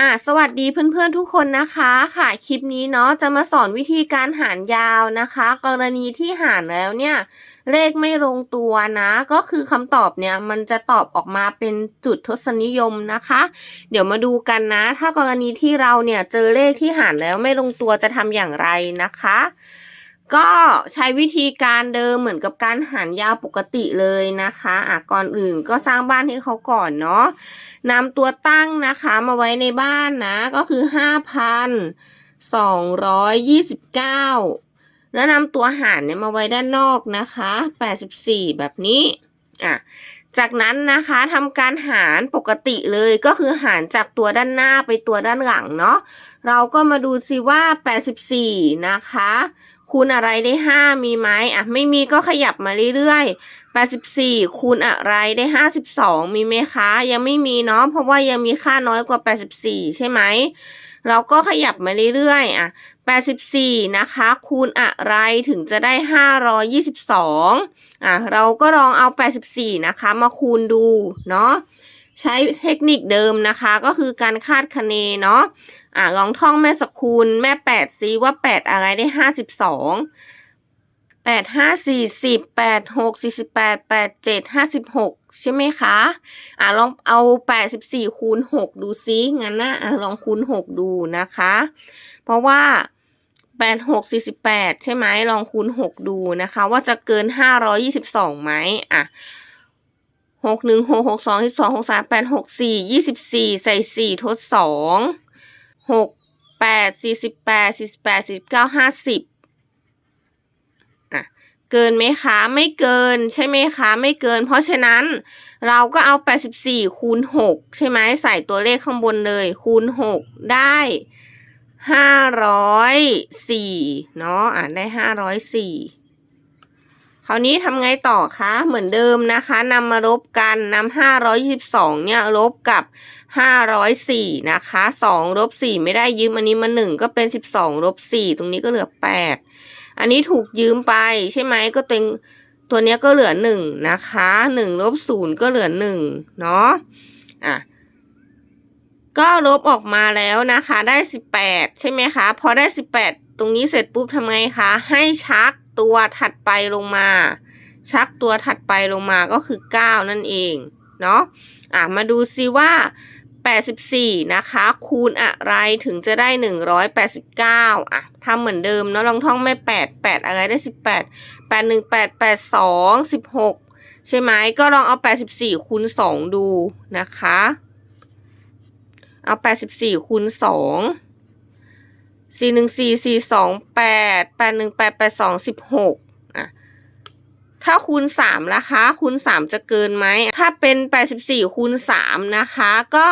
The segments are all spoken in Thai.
อ่าสวัสดีเพื่อนๆทุกคนนะคะค่ะคลิปนี้เนาะจะมาสอนวิธีการหารยาวนะคะ กรณีที่หารแล้วเนี่ย เลขไม่ลงตัวนะ ก็คือคำตอบเนี่ยมันจะตอบออกมาเป็นจุดทศนิยมนะคะ เดี๋ยวมาดูกันนะ ถ้ากรณีที่เราเนี่ยเจอเลขที่หารแล้วไม่ลงตัวจะทำอย่างไรนะคะ ก็ใช้วิธีการเดิมเหมือนกับการหารยาวปกติเลยนะคะอะก่อนอื่นก็สร้างบ้านให้เขาก่อนเนาะนำตัวตั้งนะคะมาไว้ในบ้านนะ ก็คือห้าพันสองร้อยยี่สิบเก้าแล้วนำตัวหารเนี่ยมาไว้ด้านนอกนะคะแปดสิบสี่แบบนี้อะจากนั้นนะคะทำการหารปกติเลยก็คือหารจากตัวด้านหน้าไปตัวด้านหลังเนาะเราก็มาดูสิว่า 84 นะคะ คูณอะไรได้5มีไหมอะไม่มีก็ขยับมาเรื่อยๆ84คูณอะไรได้52มีไหมคะ ยังไม่มีเนาะเพราะว่ายังมีค่าน้อยกว่า84ใช่ไหมเราก็ขยับมาเรื่อยๆอะ84นะคะ คูณอะไรถึงจะได้522อะเราก็ลองเอา84นะคะ มาคูณดูเนาะใช้เทคนิคเดิมนะคะ ก็คือการคาดคะเนเนาะ อะลองท่องแม่สกุลแม่แปดซิว่าแปดอะไรได้ห้าสิบสองแปดห้าสี่สิบแปดหกสี่สิบแปดแปดเจ็ดห้าสิบหกใช่ไหมคะ อะลองเอาแปดสิบสี่คูณหกดูซิงั้นนะอะลองคูณหกดูนะคะ เพราะว่าแปดหกสี่สิบแปดใช่ไหมลองคูณหกดูนะคะ ว่าจะเกินห้าร้อยี่สิบสองไหมอะหกหนึ่งหกหกสองสิบสองหกสามแปดหกสี่ยี่สิบสี่ใส่สี่ทดสอง หกแปดสี่สิบแปดสี่สิบแปดสี่สิบเก้าห้าสิบอะเกินไหมคะไม่เกินใช่ไหมคะไม่เกิน เพราะฉะนั้นเราก็เอาแปดสิบสี่คูณหกใช่ไหมใส่ตัวเลขข้างบนเลย คูณหกได้ห้าร้อยสี่เนาะอ่านได้ห้าร้อยสี่ คราวนี้ทำไงต่อคะ เหมือนเดิมนะคะนำมาลบกันนำห้าร้อยสิบสองเนี่ยลบกับห้าร้อยสี่นะคะสองลบสี่ไม่ได้ยืมอันนี้มาหนึ่งก็เป็นสิบสองลบสี่ตรงนี้ก็เหลือแปดอันนี้ถูกยืมไปใช่ไหมก็เป็นตัวเนี้ยก็เหลือหนึ่งนะคะหนึ่งลบศูนย์ก็เหลือหนึ่งเนาะอะก็ลบออกมาแล้วนะคะได้สิบแปดใช่ไหมคะ พอได้สิบแปดตรงนี้เสร็จปุ๊บทำไงคะ ให้ชัก ตัวถัดไปลงมา ชักตัวถัดไปลงมาก็คือเก้านั่นเองเนาะอะมาดูซิว่าแปดสิบสี่นะคะ คูณอะไรถึงจะได้หนึ่งร้อยแปดสิบเก้าอะทำเหมือนเดิมเนาะลองท่องไม่แปดแปดอะไรได้สิบแปดแปดหนึ่งแปดแปดสองสิบหกใช่ไหมก็ลองเอาแปดสิบสี่คูณสองดูนะคะ เอาแปดสิบสี่คูณสอง สี่หนึ่งสี่สี่สองแปดแปดหนึ่งแปดแปดสองสิบหกอะถ้าคูณสามนะคะ คูณสามจะเกินไหม ถ้าเป็นแปดสิบสี่คูณสามนะคะ ก็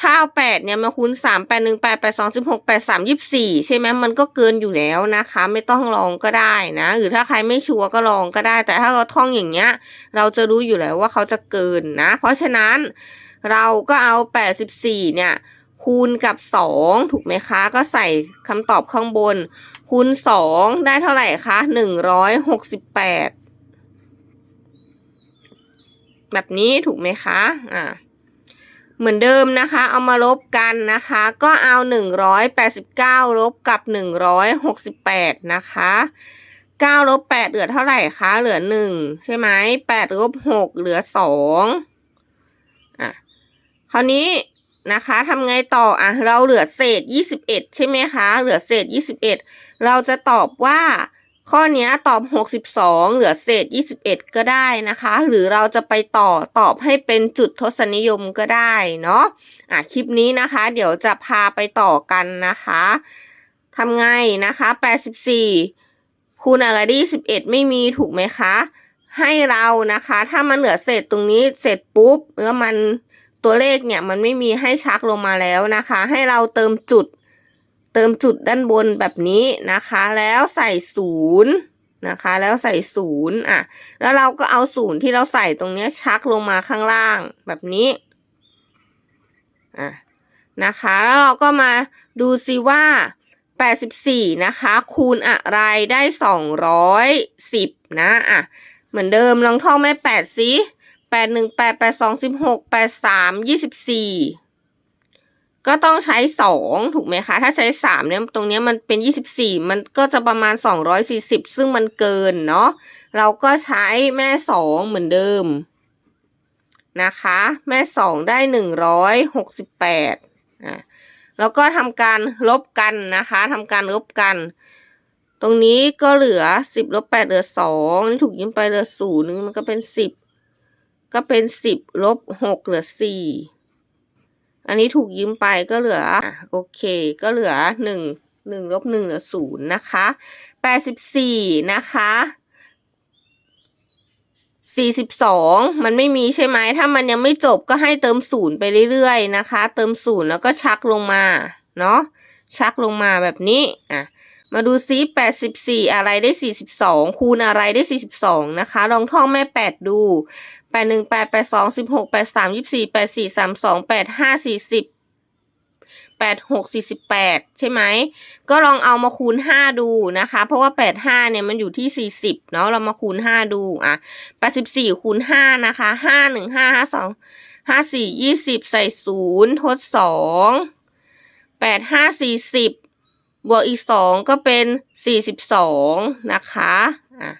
ถ้าเอาแปดเนี่ยมาคูณสามแปดหนึ่งแปดแปดสองสิบหกแปดสามยี่สี่ใช่ไหมมันก็เกินอยู่แล้วนะคะ ไม่ต้องลองก็ได้นะ หรือถ้าใครไม่ชัวร์ก็ลองก็ได้ แต่ถ้าเราท่องอย่างเงี้ย เราจะรู้อยู่แล้วว่าเขาจะเกินนะ เพราะฉะนั้นเราก็เอา84เนี่ย คูณกับ 2 ถูกไหมคะ ก็ใส่คำตอบข้างบน คูณ 2 ได้เท่าไหร่คะ 168 แบบนี้ถูกไหมคะ อ่าเหมือนเดิมนะคะ เอามาลบกันนะคะ ก็เอา 189 ลบกับ 168 นะคะ 9 ลบ 8 เหลือเท่าไหร่คะ เหลือ 1 ใช่ไหม8ลบ 6 เหลือ 2 อะ คราวนี้ นะคะทำไงต่ออะเราเหลือเศษ 21 ใช่ไหมคะ เหลือเศษ 21 เราจะตอบว่า ข้อนี้ตอบ 62 เหลือเศษ 21 ก็ได้นะคะ หรือเราจะไปต่อตอบให้เป็นจุดทศนิยมก็ได้เนาะอะคลิปนี้นะคะ เดี๋ยวจะพาไปต่อกันนะคะทำไงนะคะ 84 คูณอะไรได้21ไม่มีถูกไหมคะ ให้เรานะคะ ถ้ามันเหลือเศษตรงนี้เสร็จปุ๊บแล้วมัน ตัวเลขเนี่ยมันไม่มีให้ชักลงมาแล้วนะคะ ให้เราเติมจุด เติมจุดด้านบนแบบนี้นะคะ แล้วใส่ศูนย์นะคะ แล้วใส่ศูนย์อะ แล้วเราก็เอาศูนย์ที่เราใส่ตรงเนี้ยชักลงมาข้างล่างแบบนี้อะนะคะ แล้วเราก็มาดูซิว่า 84 นะคะ คูณอะไรได้ 210 นะอะเหมือนเดิมลองท่องแม่8สิ8 1 8 8 2 16 8 3 24ก็ต้องใช้สองถูกไหมคะ ถ้าใช้สามเนี่ยตรงเนี้ยมันเป็นยี่สิบสี่มันก็จะประมาณสองร้อยสี่สิบซึ่งมันเกินเนาะเราก็ใช้แม่สองเหมือนเดิมนะคะ แม่สองได้หนึ่งร้อยหกสิบแปดอะแล้วก็ทำการลบกันนะคะทำการลบกัน ตรงนี้ก็เหลือสิบลบแปดเหลือสองนี่ถูกยืมไปเหลือศูนย์นึงมันก็เป็นสิบ ก็เป็นสิบลบหกเหลือสี่อันนี้ถูกยืมไปก็เหลือโอเค ก็เหลือหนึ่งหนึ่งลบหนึ่งเหลือศูนย์นะคะแปดสิบสี่นะคะสี่สิบสองมันไม่มีใช่ไหมถ้ามันยังไม่จบก็ให้เติมศูนย์ไปเรื่อยๆนะคะ เติมศูนย์แล้วก็ชักลงมาเนาะชักลงมาแบบนี้อะ มาดูซิแปดสิบสี่อะไรได้สี่สิบสองคูณอะไรได้สี่สิบสองนะคะ ลองท่องแม่แปดดูแปดหนึ่งแปดแปดสองสิบหกแปดสามยี่สี่แปดสี่สามสองแปดห้าสี่สิบแปดหกสี่สิบแปดใช่ไหม ก็ลองเอามาคูณห้าดูนะคะ เพราะว่าแปดห้าเนี่ยมันอยู่ที่สี่สิบเนาะ เรามาคูณห้าดู อะแปดสิบสี่คูณห้านะคะห้าหนึ่งห้าห้าสองห้าสี่ยี่สิบใส่ศูนย์ทดสองแปดห้าสี่สิ บวกอีกสองก็เป็นสี่สิบสองนะคะอะ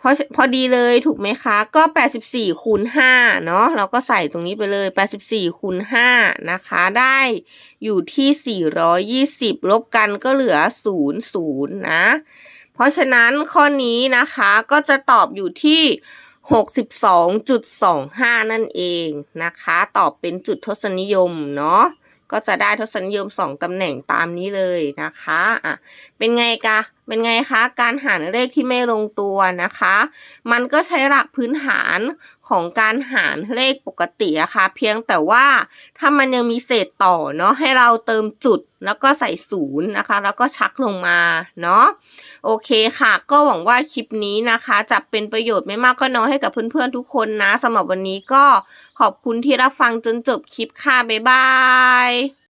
พอพอดีเลยถูกไหมคะ ก็แปดสิบสี่คูณห้าเนาะเราก็ใส่ตรงนี้ไปเลยแปดสิบสี่คูณห้านะคะ ได้อยู่ที่สี่ร้อยยี่สิบลบกันก็เหลือศูนย์ศูนย์นะ เพราะฉะนั้นข้อนี้นะคะก็จะตอบอยู่ที่62.25 นั่นเองนะคะ ตอบเป็นจุดทศนิยมเนาะ ก็จะได้ทศนิยม 2ตำแหน่งตามนี้เลยนะคะอะเป็นไงกะเป็นไงคะ การหารเลขที่ไม่ลงตัวนะคะ มันก็ใช้หลักพื้นฐาน ของการหารเลขปกติอะค่ะเพียงแต่ว่าถ้ามันยังมีเศษต่อเนาะให้เราเติมจุดแล้วก็ใส่ศูนย์นะคะ แล้วก็ชักลงมาเนาะโอเคค่ะ ก็หวังว่าคลิปนี้นะคะ จะเป็นประโยชน์ไม่มากก็น้อยให้กับเพื่อนๆทุกคนนะสำหรับวันนี้ก็ขอบคุณที่รับฟังจนจบคลิปค่ะบ๊ายบาย